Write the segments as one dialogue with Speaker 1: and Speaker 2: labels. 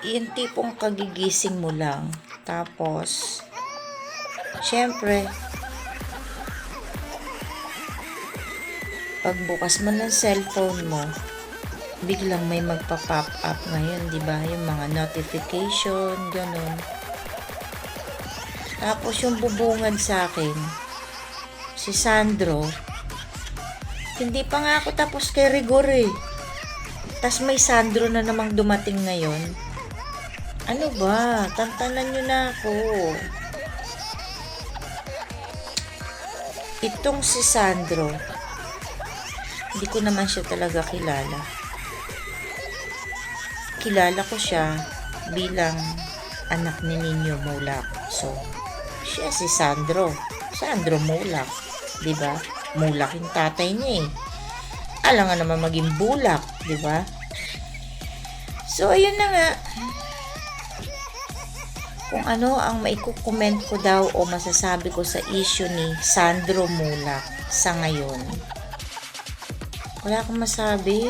Speaker 1: yung tipong kagigising mo lang. Tapos, syempre, pagbukas mo ng cellphone mo, biglang may magpa-pop up ngayon, di ba? Yung mga notification, ganun. Tapos yung bubungad sa akin, si Sandro, hindi pa nga ako tapos kay Rigor eh. Tapos may Sandro na namang dumating ngayon. Ano ba? Tantanan nyo na ako. Itong si Sandro, hindi ko naman siya talaga kilala. Kilala ko siya bilang anak ni Ninyo Mulak. So, siya si Sandro. Sandro Mulak. ba? Mulak yung tatay niya eh. Alam nga naman maging bulak, ba? So, ayun na nga. Kung ano ang maikukomment ko daw o masasabi ko sa issue ni Sandro Mulak sa ngayon. Wala akong masabi.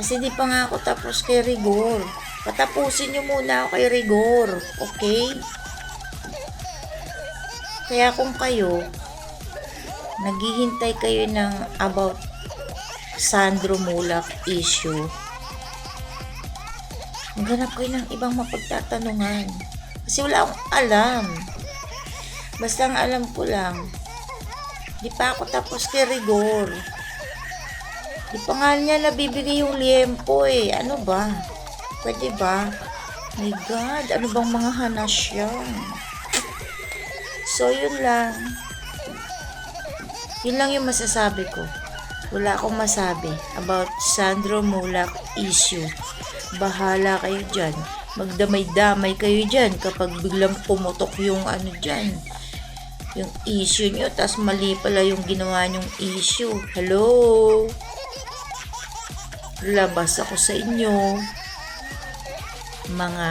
Speaker 1: Kasi di pa nga ako tapos kay Rigor. Patapusin nyo muna ako kay Rigor. Okay? Kaya kung kayo, naghihintay kayo ng about Sandro Mulak issue, maghanap kayo ng ibang mapagtatanungan. Kasi wala akong alam. Basta ang alam ko lang, di pa ako tapos kay Rigor. Di pa nga niya nabibili yung liempo eh. Ano ba? Pwede ba? My God, ano bang mga hanas yan? So, yun lang. Yun lang yung masasabi ko. Wala akong masabi about Sandro Mulak issue. Bahala kayo dyan. Magdamay-damay kayo dyan kapag biglang pumutok yung ano dyan. Yung issue nyo, tas mali pala yung ginawa nyong issue. Hello? Labas ako sa inyo. Mga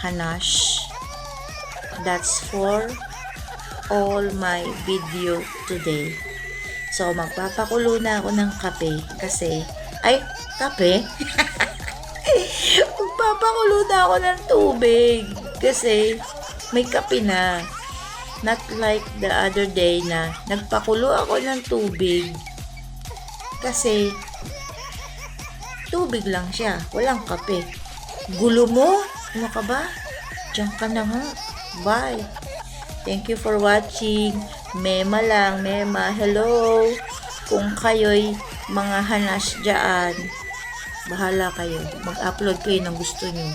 Speaker 1: hanash. That's for all my video today. So, magpapakulo na ako ng kape kasi, ay, kape? magpapakulo na ako ng tubig kasi may kape na. Not like the other day na nagpakulo ako ng tubig kasi tubig lang siya, walang kape. Gulo mo? Ano ka ba? Diyan ka na nga. Bye. Thank you for watching. Mema lang, Mema. Hello. Kung kayo'y mga hanas dyan, bahala kayo. Mag-upload kayo ng gusto nyo.